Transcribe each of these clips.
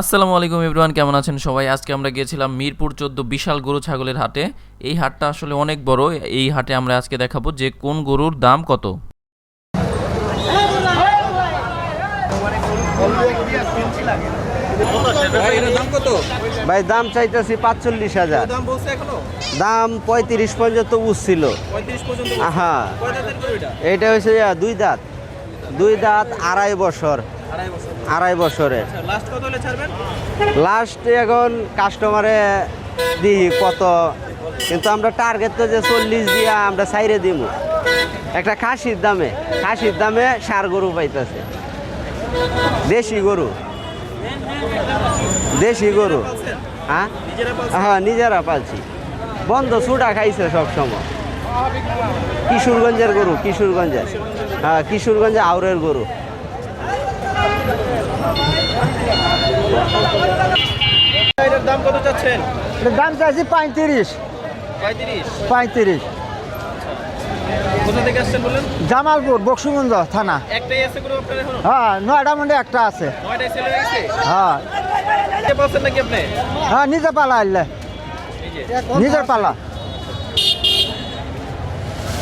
আসসালামু আলাইকুম ইব্রাহান কেমন আছেন সবাই? আজকে আমরা গিয়েছিলাম মিরপুর চোদ্দ বিশাল গরু ছাগলের হাটে। এই হাটটা আসলে অনেক বড় এই হাটে আমরা আজকে দেখাবো যে কোন গরুর দাম কত। ভাই দাম চাইতেছি পাঁচচল্লিশ হাজার। দাম বলছে এখনও দাম পঁয়ত্রিশ পর্যন্ত উঠছিল হ্যাঁ এটা? হয়েছে দুই দাঁত। দুই দাঁত আড়াই বছর। আড়াই বছর। আড়াই বছরের লাস্ট কত হলে ছাড়বেন? লাস্ট এখন কাস্টমারে দিই কত? কিন্তু আমরা টার্গেট তো যে চল্লিশ দিয়া আমরা সাইরে দিব। একটা খাসির দামে খাসির দামে সার গরু পাইতেছে। দেশি গরু। দেশি গরু। হ্যাঁ? নিজেরা হ্যাঁ নিজেরা পালছি। বন্ধ ছুটা খাইছে সব সময় কিশোরগঞ্জের গরু কিশোরগঞ্জের। হ্যাঁ কিশোরগঞ্জে আউরের গরু। এটার দাম কত চাচ্ছেন? এটার দাম চাইছি পঁয়ত্রিশ। পঁয়ত্রিশ? পঁয়ত্রিশ। কোথা থেকে আসছেন বললেন? জামালপুর বক্সিগঞ্জ থানা। একটাই আছে গরু আপনার এখনও? হ্যাঁ নয়টা মধ্যে একটা আছে। নয়টাই সেল গেছে? হ্যাঁ। কে পালছেন নাকি আপনি? হ্যাঁ নিজে পালা এই নিজের পালা।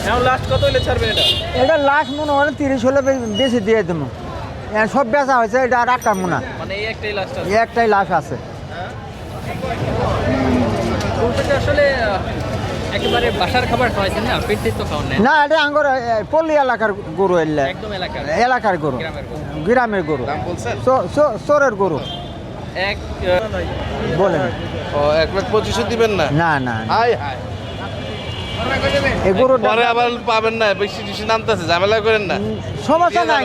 এখন লাস্ট কত হলে ছাড়বেন এটা? এটা লাস্ট মনে হয় তিরিশ হলে বেশি দিয়ে দেবো। সব বেচা হয়েছে এটা আর একটা মনে হয়। মানে এই একটাই লাস্ট আছে। একটাই লাশ আছে। আসলে একেবারে বাসার খাবার খাওয়াইছেন না পেটের তো খাওয়ান না এটা আঙ্গর পল্লী এলাকার গরু এলে। একদম এলাকার এলাকার গরু। গ্রামের গরু। চোরের গরু। এক বলেন। ও এক লাখ পঁচিশও দিবেন না? না না। হাই হাই পরে আবার পাবেন না বেশি বেশি নামতেছে ঝামেলা করেন না। সমস্যা নাই।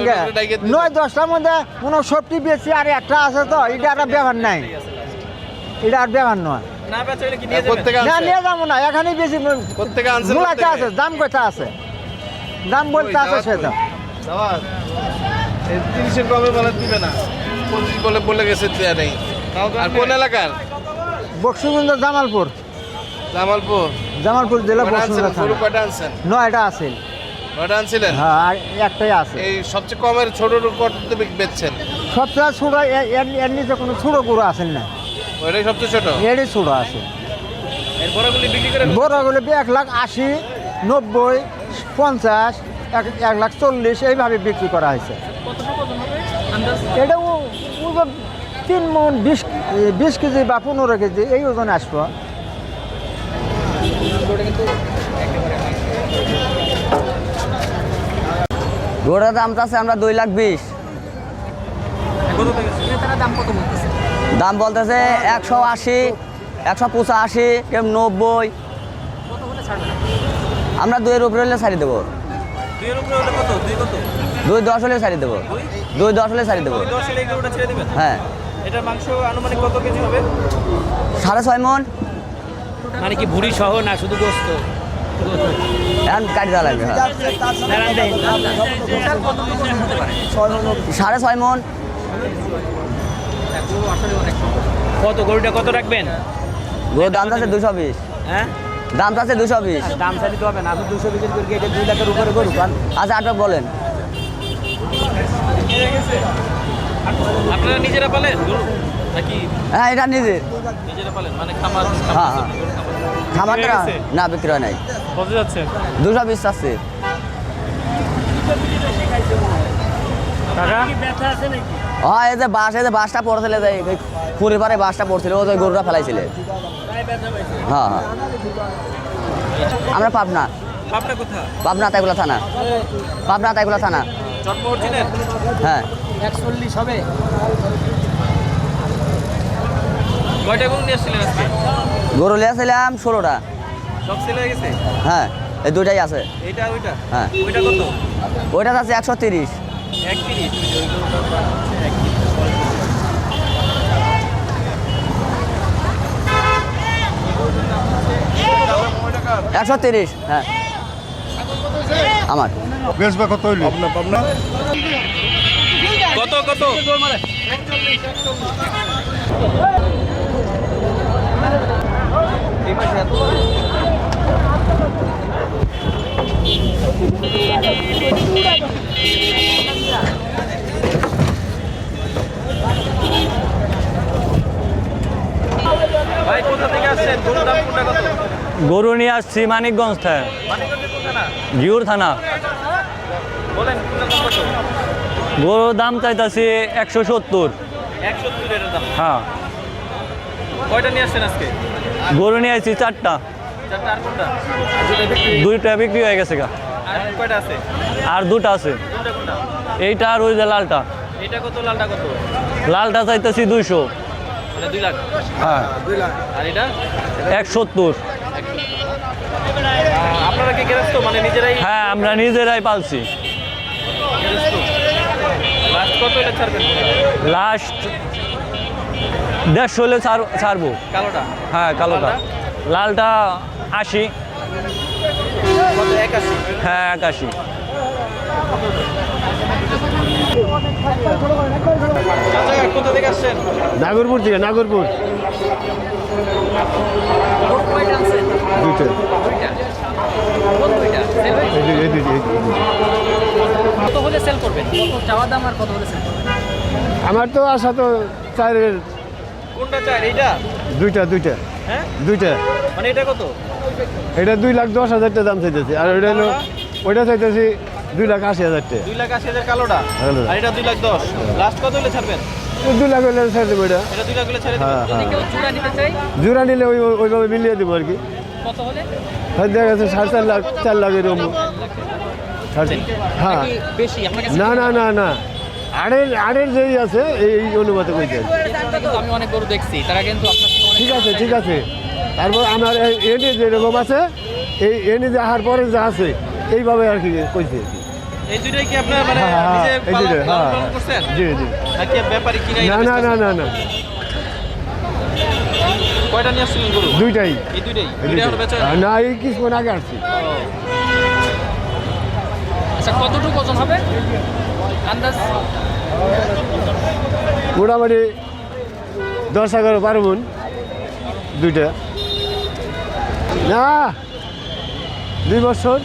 নয় দশটার মধ্যে কোনো সবটি বেশি আর একটা আছে তো এটা আর ব্যাপার নাই। এটা আর ব্যাপার নয়। না নিয়ে না আনছে। যাব না এখানে বেশি মূলাতে আছে দাম আছে? দাম বলতে আছে সেটা। তিরিশের কমে বলে দিবে না? পঁচিশ বলে বলে গেছে দেয়া নেই। আর কোন এলাকার? বক্সিগঞ্জ জামালপুর। জামালপুর। জামালপুর জেলা গরু থানা। কয়টা আনছেন? নয়টা আছে। কয়টা আনছিলেন? হ্যাঁ আর একটাই আছে। এই সবচেয়ে কমের ছোট কত বেচছেন? সবচেয়ে ছোট এর নিচে কোনো ছোট গরু আছে না। ওইটাই সবচেয়ে ছোট? এরই ছোট আছে। এর বড়গুলি বিক্রি করে বড়গুলো এক লাখ আশি নব্বই পঞ্চাশ এক এক লাখ চল্লিশ এইভাবে বিক্রি করা হয়েছে। এটা তিন মন বিশ বিশ কেজি বা পনেরো কেজি এই ওজন আসব। গরুর দাম আছে আমরা দুই লাখ বিশ। দাম বলতেছে একশো আশি একশো পঁচাশি কেউ নব্বই। আমরা দুইয়ের উপরে হলে ছাড়ি দেবো। দুই দশ হলে ছাড়ি দেবো। দুই দশ হলে ছাড়ি দেবো। দিবেন হ্যাঁ। এটার মাংস আনুমানিক কত কেজি হবে? সাড়ে ছয় মন। মানে কি ভুড়ি সহ না শুধু গোস্ত? হ্যাঁ। সাড়ে ছয় মন। কত গরুটা কত রাখবেন? গরুর দাম আছে দুশো বিশ। হ্যাঁ? দাম আছে দুশো বিশ। দাম চালিত হবে না আপনি দুশো বিশের করে এটা দুই লাখের উপরে গরু আচ্ছা আটক বলেন। আপনারা নিজেরা পালেন? গরু নাকি? হ্যাঁ এটা নিজের নিজেরা পালেন? মানে খামার হ্যাঁ হ্যাঁ। খামারটা না বিক্রি হয় নাই। কত যাচ্ছে? দুশো বিশ আছে হ্যাঁ এই যে বাস এই যে বাসটা পড়ছিল যে এই পুরী পারে বাসটা পড়ছিল ও যে গরুটা ফেলাইছিলে। হ্যাঁ হ্যাঁ। আমরা পাবনা। পাবনা তাইগুলা থানা। পাবনা তাইগুলা থানা। হ্যাঁ। একচল্লিশ হবে। কয়টা গরু নিয়ে আসছিলেন আজকে? গরু লিয়েছিলাম ষোলোটা। সব সেল হয়ে গেছে? হ্যাঁ এই দুইটাই আছে। এইটা ওইটা? হ্যাঁ। ওইটা কত? ওইটা আছে একশো তিরিশ। এক। একশো তিরিশ হ্যাঁ। আমার। কত কত? গরু নিয়ে আসছি মানিকগঞ্জ থেকে থানা। জিউর থানা গরুর দাম চাইতাছি একশো সত্তর। হ্যাঁ। কয়টা নিয়ে আসছেন আজকে? গরু নিয়ে আসছি চারটা। দুইটা বিক্রি। হয়ে গেছে গা। আর কয়টা আছে? আর দুটা আছে। এইটা আর ওই যে লালটা। লালটা চাইতেছি দুইশো। মানে হ্যাঁ। এক সত্তর। মানে নিজেরাই হ্যাঁ আমরা নিজেরাই পালছি। লাস্ট কত এটা ছাড়বেন লাস্ট দেড়শো হলে ছাড়বো। কালোটা? হ্যাঁ কালোটা। লালটা? আশি। হ্যাঁ একাশি। নাগরপুর থেকে নাগরপুর। কত হলে সেল করবেন? কত চাওয়া দাম আর কত হলে সেল করবেন? আমার তো আশা তো চারের কোনটা চাই? এইটা? দুইটা দুইটা। হ্যাঁ? দুইটা। মানে এটা কত? এটা দুই লাখ দশ হাজার টাকা দাম চাইতেছে। আর ওইটা হলো ওইটা চাইতেছি দুই লাখ আশি হাজার টাকা। দুই লাখ আশি হাজার কালোটা। আর এটা দুই লাখ দশ। লাস্ট কত হলে ছাড়বেন? দুই লাখ হলে ছেড়ে দেবো এটা। এটা দুই লাখ হলে ছেড়ে হ্যাঁ দেবেন হ্যাঁ। কেউ চূড়া নিতে চাই? জোড়া নিলে ওই ওইভাবে মিলিয়ে দেবো আর কি। কত হলে? হয়তো দেখা গেছে সাড়ে চার লাখ চার লাখ। এরকম হ্যাঁ নাকি বেশি? আপনার কাছে না না না না। আড়ের আড়ের যেই আছে এই অনুপাতে কইতে আমি অনেক গরু দেখছি তারা কিন্তু ঠিক আছে ঠিক আছে। তারপর আমার এনে যেরকম আছে এই এনে যে আহার পরে যা আছে এইভাবে আর কি কইছে। এই কি আপনার মানে নিজে পালন দুইটাই। পালন করছেন? জি জি। নাকি ব্যাপারী কিনে না না না না না কয়টা নিয়ে আসছিলেন গরু দুইটাই এই দুইটাই দুইটা বেচা না। এই কিছুক্ষণ আগে আসছি আচ্ছা কতটুকু ওজন হবে? আন্দাজ? মোটামুটি দশ এগারো বারো মন দুইটা। না দুই বছর।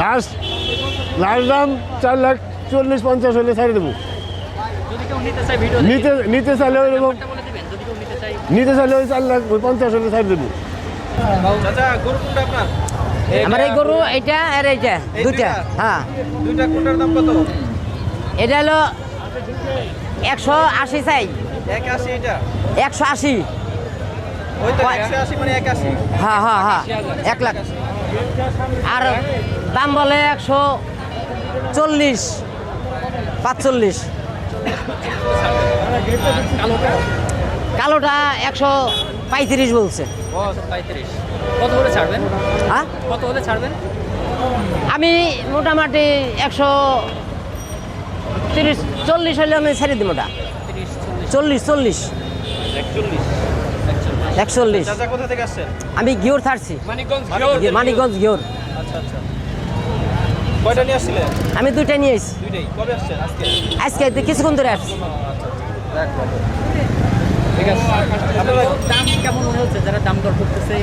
লাস্ট লাস্ট দাম চার লাখ চল্লিশ পঞ্চাশ হলে ছাড়ে দেবো। নিতে নিতে চাইলে ওই রকম বলে দিবেন যদি কেউ নিতে চাই চাইলে ওই চার লাখ ওই পঞ্চাশ হলে ছাড়ে দেবো। চাচা গরু কোনটা আপনার? আমার এই গরু এইটা আর এইটা এই দুইটা? হ্যাঁ। দুইটা কোনটার দাম কত? এটা হলো একশো আশি চাই। এটা? একশো আশি। মানে এক আশি হ্যাঁ হ্যাঁ হ্যাঁ এক লাখ। আর দাম বলে একশো চল্লিশ পাঁচচল্লিশ। কালোটা একশো পঁয়ত্রিশ বলছে। কত হলে ছাড়বেন? হ্যাঁ? কত হলে ছাড়বেন? আমি মোটামুটি একশো তিরিশ চল্লিশ হলে আমি ছেড়ে দিব ওটা। চল্লিশ। চল্লিশ চল্লিশ। একচল্লিশ। একচল্লিশ। চাচা কোথা থেকে আসছেন? আমি গিওর থাকছি মানিকগঞ্জ গিওর আচ্ছা আচ্ছা। কয়টা নিয়ে আসছিলেন? আমি দুইটা নিয়ে এসেছি দুইটাই। কবে আসছেন? আজকে? আজকে কিছুক্ষণ ধরে আসছি। ঠিক আছে। দাম কেমন হচ্ছে? যারা দাম দর করতেছে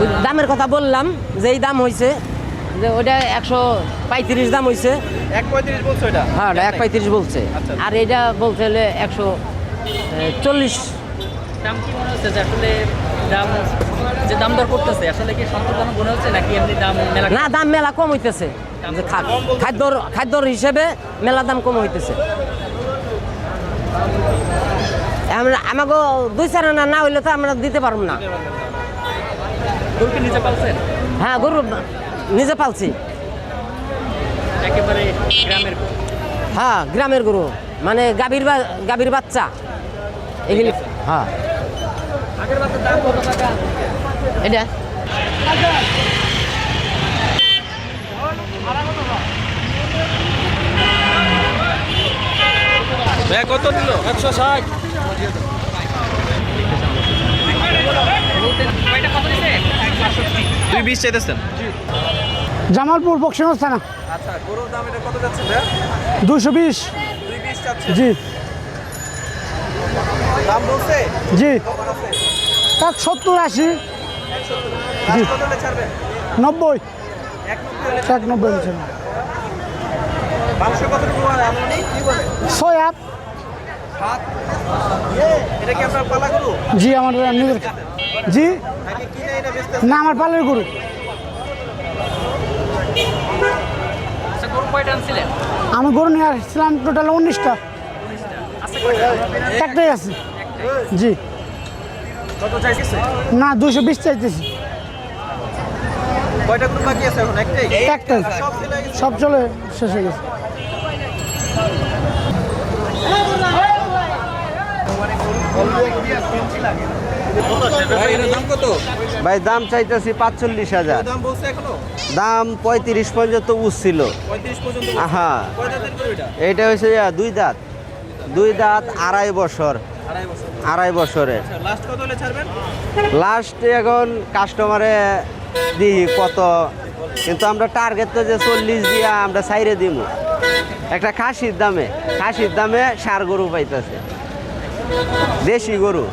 ওই দামের কথা বললাম যে এই দাম হয়েছে যে ওইটা একশো পঁয়ত্রিশ দাম হয়েছে এক পঁয়ত্রিশ বলছো এটা হ্যাঁ এক পঁয়ত্রিশ বলছে। আচ্ছা। আর এটা বলছে হলে একশো চল্লিশ। দাম কি মনে হচ্ছে? যে আসলে দাম যে দাম দর করতেছে আসলে কি সন্তোষজনক মনে হচ্ছে নাকি এমনি দাম মেলা না দাম মেলা কম হইতেছে। খাদ্যর খাদ্যর হিসেবে মেলা দাম কম হইতেছে। আমরা আমাকে দুই চার আনা না হইলে তো আমরা দিতে পারব না। হ্যাঁ গরু নিজে পালছি। একেবারে হ্যাঁ গ্রামের গরু। মানে গাভীর বা গাভীর বাচ্চা। এগুলি হ্যাঁ। কত টাকা? এটা? কত নিল একশো ষাট কয়টা কত দিছে দুই বিশ চাইতেছেন? জামালপুর বক্সিগঞ্জ থানা। আচ্ছা গরুর দাম এটা কত যাচ্ছে দুশো বিশ। দুই বিশ জি। দাম বলছে? জি। তাক সত্তর আশি। নব্বই। এক নব্বই ছয় হাত পালা গরু? জি আমার নিজের। জি নাকি কিনে এনে বেচতে না আমার পালের গরু। আচ্ছা আমি গরু নিয়ে আসছিলাম টোটাল উনিশটা। একটাই আছে। জি। না দুশো বিশ চাইতেছি। কয়টা গরু বাকি আছে এখন? একটাই? একটাই। সব চলে শেষ হয়ে গেছে। দাম কত? ভাই দাম চাইতেছি পাঁচচল্লিশ হাজার। দাম পঁয়ত্রিশ পর্যন্ত উঠছিল। হ্যাঁ এটা? হয়েছে দুই দাঁত। দুই দাঁত আড়াই বছর। আড়াই বছরে। ছাড়বেন? লাস্ট এখন কাস্টমারে দিই কত? কিন্তু আমরা টার্গেট তো যে চল্লিশ দিয়া আমরা সাইরে দিব। একটা খাসির দামে। খাসির দামে সার গরু পাইতেছে। দেশি গরু।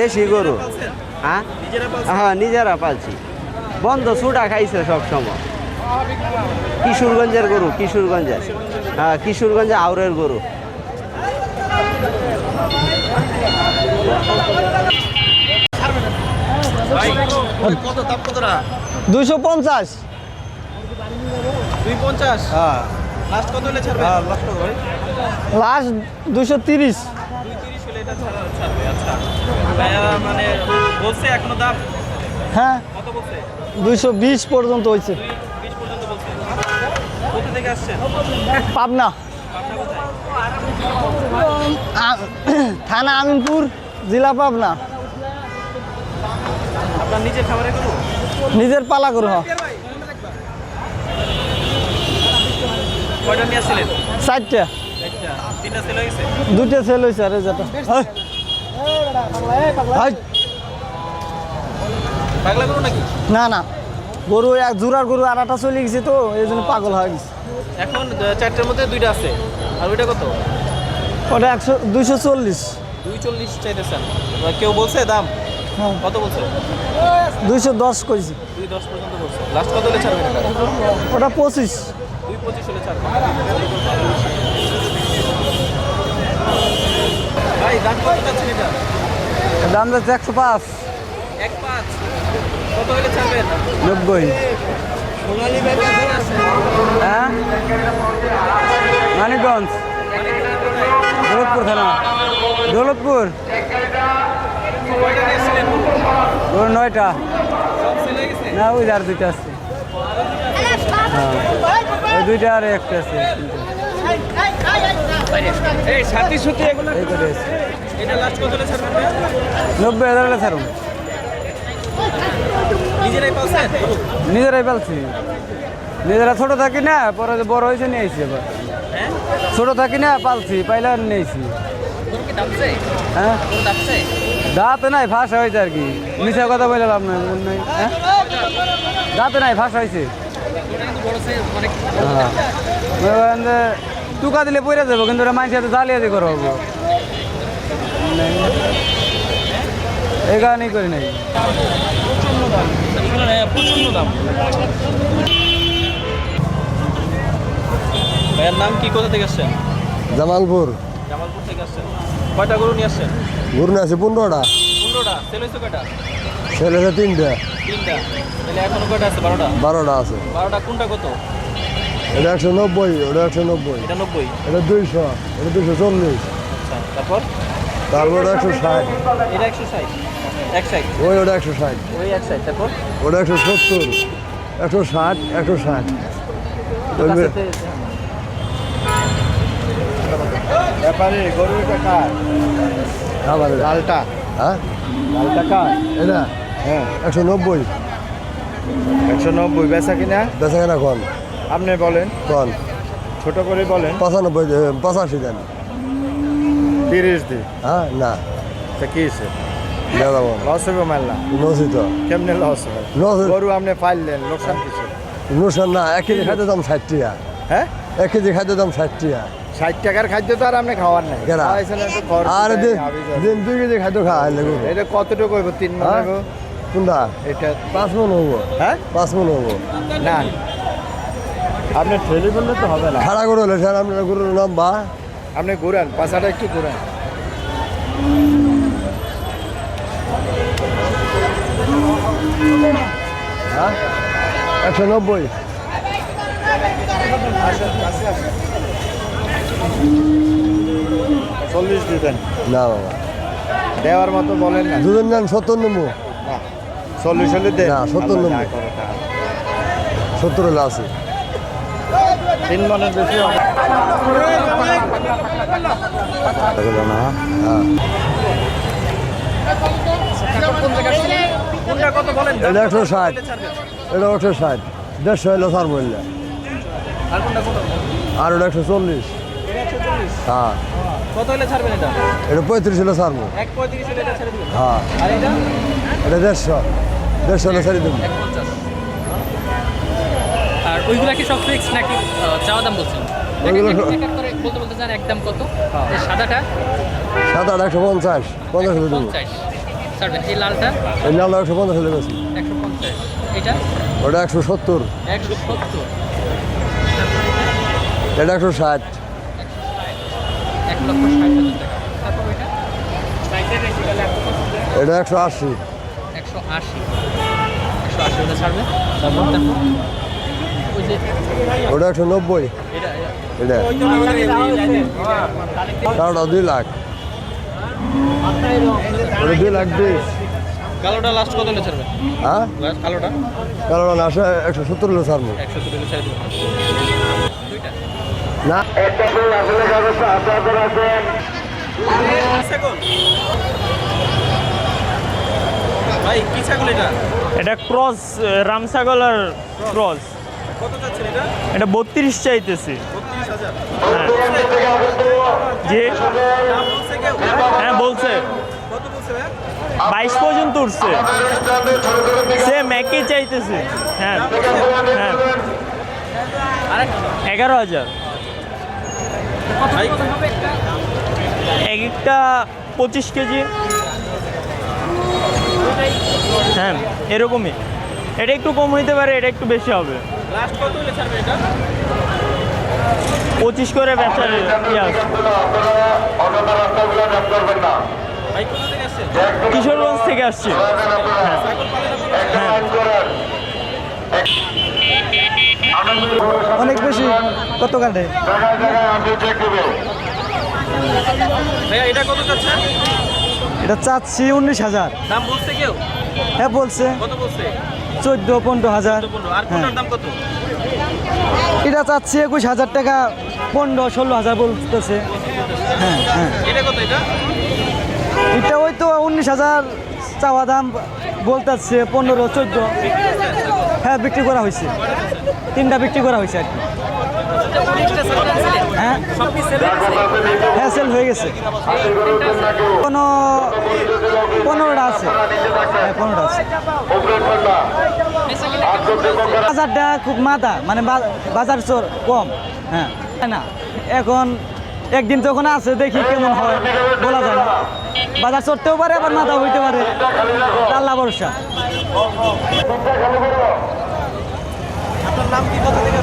দেশি গরু। হ্যাঁ? নিজেরা হ্যাঁ নিজেরা পালছি। বন্ধ সুটা খাইছে সব সময়। কিশোরগঞ্জের গরু কিশোরগঞ্জের হ্যাঁ কিশোরগঞ্জে আউরের গরু। দুইশো পঞ্চাশ। হ্যাঁ। লাস্ট লাস্ট দুশো তিরিশ। মানে বলছে এখনও দাম? হ্যাঁ। কত বলছে? দুইশো বিশ পর্যন্ত হয়েছে বিশ পর্যন্ত বলছে। কোথা থেকে আসছেন? পাবনা। থানা আমিনপুর জেলা পাবনা। আপনার নিজের পালা করু। কয়টা নিয়ে আসছিলেন? চারটা। তিনটা সেল হয়ে দুইটা সেল হয়েছে আর যেটা হেই। হেই। পাগলা গরু নাকি না না। গরু এক জোড়ার গরু আর একটা চলে গেছে তো এই জন্য পাগল হয়ে গেছে। এখন চারটার মধ্যে দুইটা আছে। আর ওইটা কত? ওটা একশো দুইশো চল্লিশ। দুই চল্লিশ চাইতেছেন কেউ বলছে দাম? হ্যাঁ। কত বলছে? দুইশো দশ করেছি দুই দশ পর্যন্ত বলছে। লাস্ট কত হলে ছাড়বেন ওটা পঁচিশ। দুই পঁচিশ হলে ছাড়বেন ভাই দাম কত যাচ্ছেন এটা? দাম যাচ্ছে একশো পাঁচ। নব্বই। হ্যাঁ? মানিকগঞ্জ। দৌলতপুর থানা। দৌলতপুর। নয়টা। না ওই আর দুইটা আছে। হ্যাঁ ওই দুইটা আর একটা আছে। এই সাথী সুতি এগুলো আছে। এটা লাস্ট কত হলে ছাড়বেন নব্বই হাজার হলে ছাড়ুন। নিজেরাই পালছেন? নিজেরাই পালছি। নিজেরা ছোট থাকি না পরে বড় হয়েছে নিয়ে আইছি এবার হ্যাঁ? ছোট থাকি না পালছি পাইলে নিয়েছি হ্যাঁ? দাঁত নাই ফাঁস হয়েছে আর কি। মিশা কথা বলে লাভ নাই মন নাই। হ্যাঁ? দাঁত নাই ফাঁস হয়েছে। হ্যাঁ। টুকা দিলে পড়ে যাব কিন্তু ওরা মাইসে জ্বালিয়ে দিয়ে করা হব। করি নাই। প্রচণ্ড দাম ভাইয়ের নাম কি? কোথা থেকে আসছেন? জামালপুর। জামালপুর থেকে আসছেন। কয়টা গরু নিয়ে আসছেন? ঘুরনে আছে পনেরোটা। পনেরোটা। সেল হয়েছে কয়টা? তিনটা। তিনটা। তাহলে এখনও কয়টা আছে? বারোটা? বারোটা আছে। বারোটা কোনটা কত? এটা একশো নব্বই ওটা একশো নব্বই। এটা নব্বই? এটা দুইশো এটা দুইশো চল্লিশ। আচ্ছা তারপর? তারপর ওটা একশো ষাট। এটা একশো ষাট। এক ষাট। ওই ওটা একশো ষাট। ওই এক ষাট তারপর? ওটা একশো সত্তর। একশো ষাট একশো ষাট। ব্যাপারে গরুর টাকা আবার লালটা। হ্যাঁ? লালটা কার? এটা? হ্যাঁ। একশো নব্বই। একশো নব্বই বেচা কিনা? বেচা কেনা কন? আপনি বলেন। কন? ছোট করে বলেন। পঁচানব্বই পঁচাশি দেন। তিরিশ দিন। হ্যাঁ না। তা কি হয়েছে? লস হবে মারলা নসি তো কেমনে লস হবে? গরু আপনি পাইলেন লোকসান কিছু নুসান না এক কেজি খাদ্য দাম ষাট টাকা। হ্যাঁ? এক কেজি খাদ্য দাম ষাট টাকা। ষাট টাকার খাদ্য তো আর আপনি খাওয়ার নাই। আর দিন দুই কেজি খাদ্য খাওয়া লাগবে এটা কতটুকু হইব? তিন মন হ্যাঁ? হইব? কোনটা? এটা পাঁচ মন হব হ্যাঁ? পাঁচ মন হব না। আপনি ঠেলি বললে তো হবে না। খাড়া গরু হলে স্যার আপনার গরুর নাম বা আপনি ঘুরান পাশাটা একটু ঘুরান। হ্যাঁ? একশো নব্বই। চল্লিশ দিবেন না বাবা। দেওয়ার মতো বলেন না। দুজন যান সত্তর নম্বর। চল্লিশ হলে না, সত্তর নম্বর। সত্তর হলে আছে। তিন মনের বেশি একশো ষাট। এটা একশো ষাট। দেড়শো হলো সার বললে। আর ওটা একশো চল্লিশ। হ্যাঁ। পঁয়ত্রিশ ছেড়ে হ্যাঁ। দেড়শো। দেড়শো সারি দেবো ওইগুলা কি সব ফিক্স নাকি? চাওয়া দাম বলছেন। বলতে বলতে একদম কত? এই সাদাটা? সাত একশো পঞ্চাশ পঞ্চাশ পঞ্চাশ। এই লালটা? এই লালটা একশো পঞ্চাশ হলে বেশি। একশো পঞ্চাশ। এটা ওটা একশো সত্তর। একশো সত্তর। এটা একশো ষাট। এক লক্ষ ষাট হাজার টাকা। তারপর ওইটা? এটা একশো আশি। একশো আশি। একশো আশি ছাড়বে। তারপর তারপর? ওটা একশো নব্বই। এটা। দুই লাখ। ওটা দুই লাখ বিশ কালোটা লাস্ট কত হলে ছাড়বেন হ্যাঁ? কালোটা? একশো সত্তর হলে ছাড়বো। না। ভাই কি ছাগল এটা? এটা ক্রস রাম ছাগল আর ক্রস। এটা? বত্রিশ চাইতেছি। হ্যাঁ। জি বলছে হ্যাঁ বলছে। বাইশ পর্যন্ত উঠছে। সে ম্যাকি চাইতেছে। হ্যাঁ। হ্যাঁ। এগারো হাজার। এক একটা পঁচিশ কেজি। হ্যাঁ এরকমই। এটা একটু কম হইতে পারে এটা একটু বেশি হবে। লাস্ট কত হলে ছাড়বেন এটা? পঁচিশ করে ব্যবসা কিশোরগঞ্জ থেকে আসছি। অনেক বেশি কত কাটে? এটা কত চাচ্ছেন এটা চাচ্ছি উনিশ হাজার। দাম বলছে কেউ? হ্যাঁ বলছে। কত বলছে? চোদ্দ পনেরো হাজার। কত? এটা চাচ্ছি একুশ হাজার টাকা পনেরো ষোলো হাজার বলতেছে। হ্যাঁ হ্যাঁ। এটা ওই তো উনিশ হাজার চাওয়া দাম বলতেছে পনেরো চোদ্দ। হ্যাঁ বিক্রি করা হয়েছে। তিনটা বিক্রি করা হয়েছে আর কি। হ্যাঁ? হ্যাঁ হয়ে গেছে। কোনো পনেরোটা আছে। হ্যাঁ পনেরোটা আছে। বাজারটা খুব মাদা মানে বাজার চোর কম। হ্যাঁ। না, এখন একদিন যখন আছে, দেখি কেমন হয়, বলা যায় না। বাজার চড়তেও পারে, আবার মাথা হইতে পারে। আল্লাহ ভরসা আপনার নাম কি কোথা থেকে আসছেন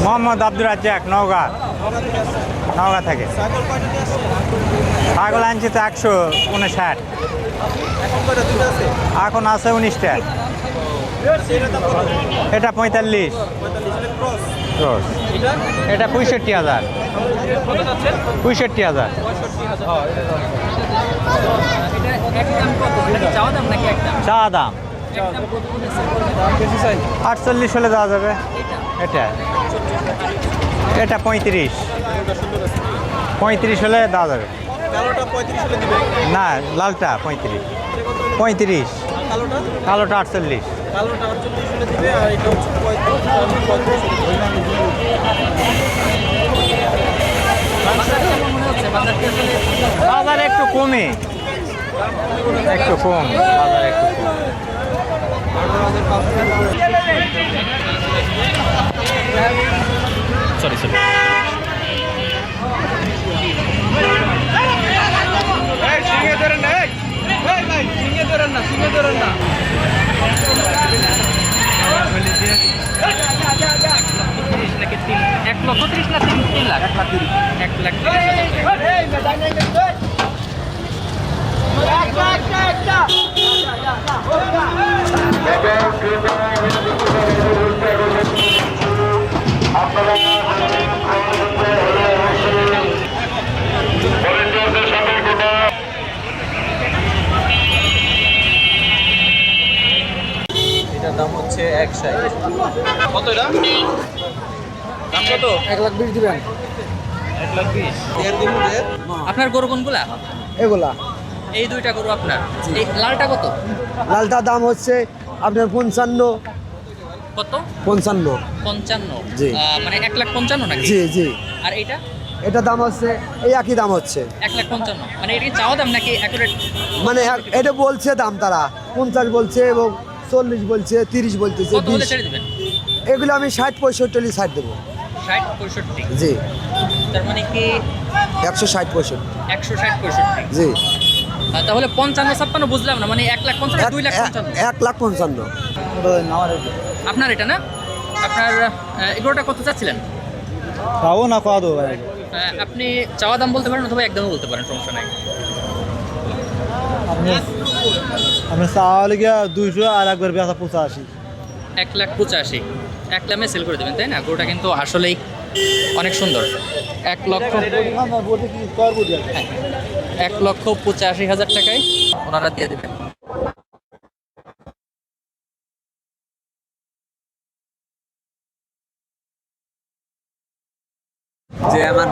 মোহাম্মদ আব্দুর রাজ্জাক নওগাঁ। নওগাঁ থেকে থেকে। ছাগল আনছি তো একশো উনষাট। এখন আছে? উনিশটা। এটা পঁয়তাল্লিশ। এটা ক্রস। রোজ এটা? এটা পঁয়ষট্টি হাজার। পঁয়ষট্টি হাজার। চা দাম বলেছে? দাম আটচল্লিশ হলে দেওয়া যাবে। এটা। এটা পঁয়ত্রিশ। পঁয়ত্রিশ হলে দেওয়া যাবে। না লালটা পঁয়ত্রিশ। পঁয়ত্রিশ। কালোটা? আটচল্লিশ। বাজার একটু কমে। একটু কম বাজার একটু কম সরি সরি সিঙ্গে ধরেন না এই এই ভাই সিঙ্গে ধরেন না সিঙ্গে ধরেন না নাকি তিন এক লক্ষ তিরিশ না তিন তিন লাখ এক লাখ তিরিশ এক লাখ তিরিশ হাজার টাকা। এটার দাম হচ্ছে এক ষাট কত এটা দাম কত? এক লাখ বিশ দিবেন। এক লাখ বিশ। এর দিন এর আপনার গরু কোনগুলা? এগুলা। এই দুইটা গরু আপনার। এই লালটা কত? লালটার দাম হচ্ছে আপনার পঞ্চান্ন। কত? পঞ্চান্ন। পঞ্চান্ন। জি। মানে এক লাখ পঞ্চান্ন নাকি? জি জি। আর এইটা? এটা দাম হচ্ছে এই একই দাম হচ্ছে। এক লাখ পঞ্চান্ন। মানে এটা কি চাওয়া দাম নাকি অ্যাকুরেট মানে এটা বলছে দাম তারা। পঞ্চাশ বলছে এবং চল্লিশ বলছে তিরিশ বলতেছে দিবেন? এগুলো আমি ষাট পঁয়ষট্টি ষাট দেবো। ষাট পঁয়ষট্টি। জি। তার মানে কি? একশো ষাট পঁয়ষট্টি। একশো ষাট পঁয়ষট্টি। জি। তাহলে পঞ্চান্ন ছাপ্পান্ন বুঝলাম না মানে এক লাখ পঞ্চান্ন দুই লাখ এক- পঞ্চান্ন। এক লাখ পঞ্চান্ন। আপনার এটা না? আপনার এগুলোটা কত চাচ্ছিলেন? খাব না খাওয়া দেবো আপনি চাওয়া দাম বলতে পারেন অথবা একদমও বলতে পারেন সমস্যা নাই। আপনি আপনি চাওয়ালে গিয়া দুইশো আর একবার বেচা পঁচাশি। এক লাখ পঁচাশি। এক লামে সেল করে দেবেন তাই না? গরুটা কিন্তু আসলেই অনেক সুন্দর। এক লক্ষ এক লক্ষ পঁচাশি হাজার টাকায় ওনারা দিয়ে দেবেন। যে আমার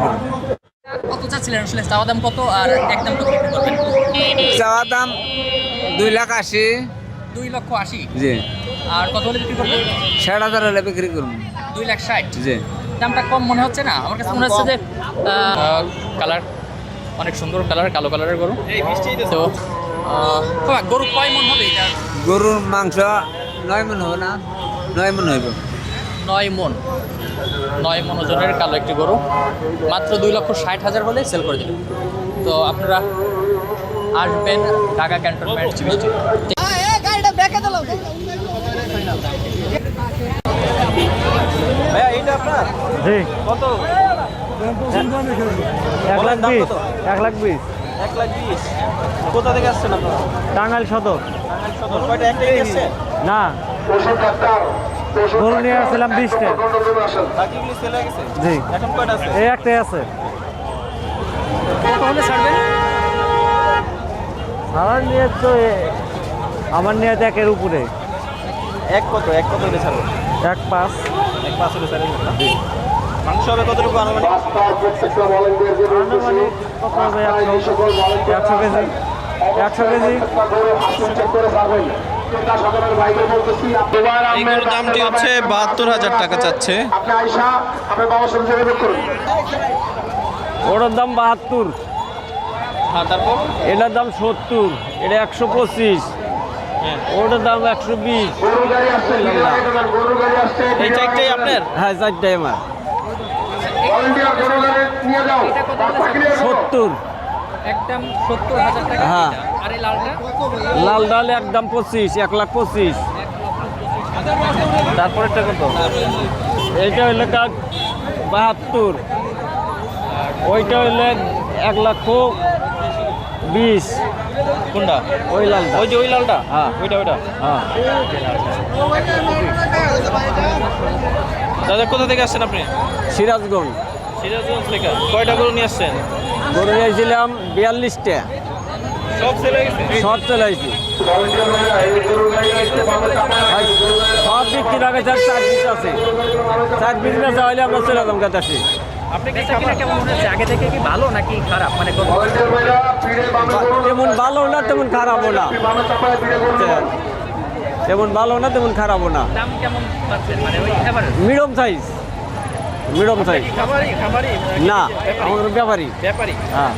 কত চাচ্ছিলেন আসলে? চাওয়া দাম কত আর একদম কত করবেন চাওয়া দাম দুই লাখ আশি। দুই লক্ষ আশি? জি। আর কত হলে বিক্রি করবেন? ষাট হাজার হলে বিক্রি করুন দুই লাখ ষাট? জি। দামটা কম মনে হচ্ছে না? আমার কাছে মনে হচ্ছে যে কালার অনেক সুন্দর কালার কালো কালারের গরু। তো গরু কয় মন হবে এটা? গরুর মাংস নয় মন হবে না নয় মন হইব। নয় মন। নয় মন ওজনের কালো একটি গরু। মাত্র দুই লক্ষ ষাট হাজার হলে সেল করে দেবেন তো আপনারা আসবেন ঢাকা ক্যান্টনমেন্ট আপনার জি। কত? এক লাখ দাম বিশ এক লাখ বিশ। এক লাখ বিশ। কোথা থেকে আসছেন আপনারা? টাঙ্গাইল সদর। না। গরু নিয়ে আসছিলাম বিশটা। বাকিগুলি সেল গেছে? জি। আছে? এই একটাই আছে। নিয়ে তো আমার নিয়ে তো একের উপরে। এক কত এক কত হলে। এক পাঁচ। এক পাঁচ হলে মাংস হবে কতটুকু আনুমানিক? আনুমানিক কত হবে একশো? কেজি। একশো কেজি। দামটি হচ্ছে বাহাত্তর হাজার টাকা চাচ্ছে। ওটার দাম বাহাত্তর। হ্যাঁ এটার দাম সত্তর। এটা একশো পঁচিশ। ওটার দাম একশো বিশ। এই চারটাই আপনার? হ্যাঁ চারটাই আমার। সত্তর। একদম সত্তর হাজার টাকা হ্যাঁ। এটা। আর এই লালটা? লাল ডাল একদম পঁচিশ এক লাখ পঁচিশ। তারপরেরটা কত? এইটা হইলে কাক বাহাত্তর। ওইটা হইলে এক লক্ষ বিশ। কোনটা? ওই লালটা। ওই যে ওই লালটা? হ্যাঁ। ওইটা ওইটা? হ্যাঁ। দাদা কোথা থেকে আসছেন আপনি? সিরাজগঞ্জ। সিরাজগঞ্জ থেকে। কয়টা গরু নিয়ে আসছেন? গরু নিয়ে নিয়েছিলাম বিয়াল্লিশটা। সব হয়ে গেছে? সব চলে আসছি সব বিক্রি আগে চার পিস আছে। চার পিস না চাইলে আমরা চলে যাব কাছে কেমন মনে ভালো তেমন না তেমন খারাপও না। তেমন ভালো না তেমন খারাপও না। পাচ্ছেন? মানে মিডিয়াম সাইজ মিডিয়াম সাইজ না আমাদের ব্যাপারী। ব্যাপারী? হ্যাঁ।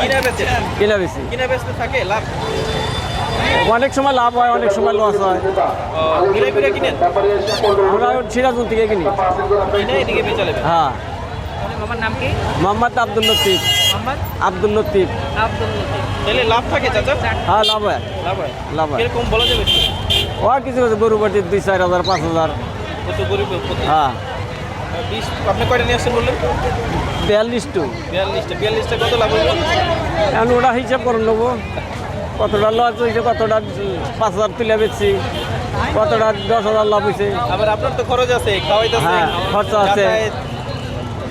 কিনা বেচে? কিনা বেশি থাকে? লাভ? অনেক সময় লাভ হয় অনেক সময় লস হয়। আমরা সিরাজগঞ্জ থেকে কিনি। হ্যাঁ। নাম কি? মোহাম্মদ আব্দুল লতিফ। মোহাম্মদ? আব্দুল লতিফ। আব্দুল লতিফ। তাহলে লাভ থাকে চাচা? হ্যাঁ লাভ হয়। লাভ হয়। লাভ হয়। বলা যাবে? ও কিছু কিছু গরু বাটি দুই চার হাজার পাঁচ হাজার। কত হ্যাঁ। বিশ আপনি কয়টা নিয়ে আসছেন বললেন? বিয়াল্লিশ টু বিয়াল্লিশটা। বিয়াল্লিশটা কত লাভ হইল এখন ওটা হিসাব করে নেব। কতটা লস হয়েছে কতটা পাঁচ হাজার তুলে বেচছি। কতটা দশ হাজার লাভ হয়েছে। আবার আপনার তো খরচ আছে হ্যাঁ, খরচা আছে।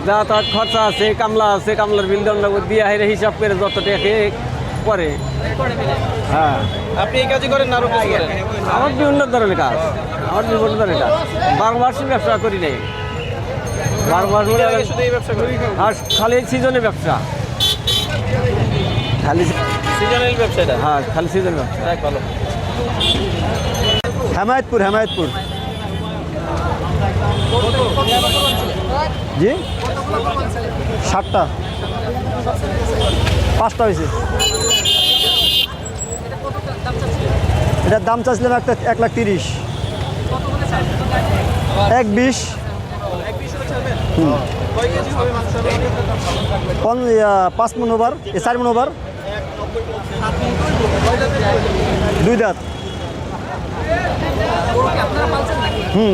যাতায়াত খরচা আছে কামলা আছে কামলার বিল দণ্ড দিয়ে হাইরে হিসাব করে যত টাকা পরে হ্যাঁ। আপনি এই কাজই করেন না আরও কিছু করেন? আমার বিভিন্ন ধরনের কাজ। আমার বিভিন্ন ধরনের কাজ। বারো মাস ব্যবসা করি নাই। বারো মাস করি আর খালি সিজনে ব্যবসা। খালি ব্যবসা হ্যাঁ খালি সিজনে ব্যবসা। ভালো। হেমায়তপুর হেমায়তপুর। জি? ষাটটা পাঁচটা হয়েছে। এটার দাম চাচ্ছিলাম একটা এক লাখ তিরিশ। এক বিশ। পাঁচ মন ওভার এ চার মন ওভার দুই দাঁত। হুম।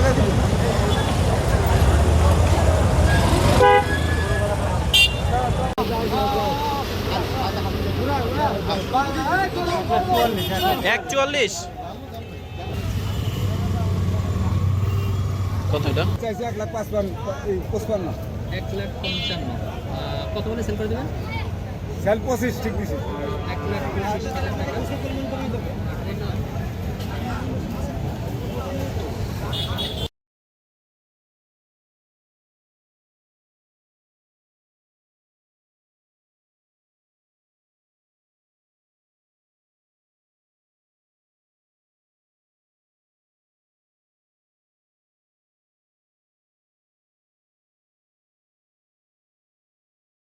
চুয়াল্লিশ। কত এটা? এক লাখ পঞ্চান্ন। আহ, কত বলে সেল করে দেবেন? সেল পঁচিশ ঠিক এক লাখ পঁচিশ হাজার টাকা।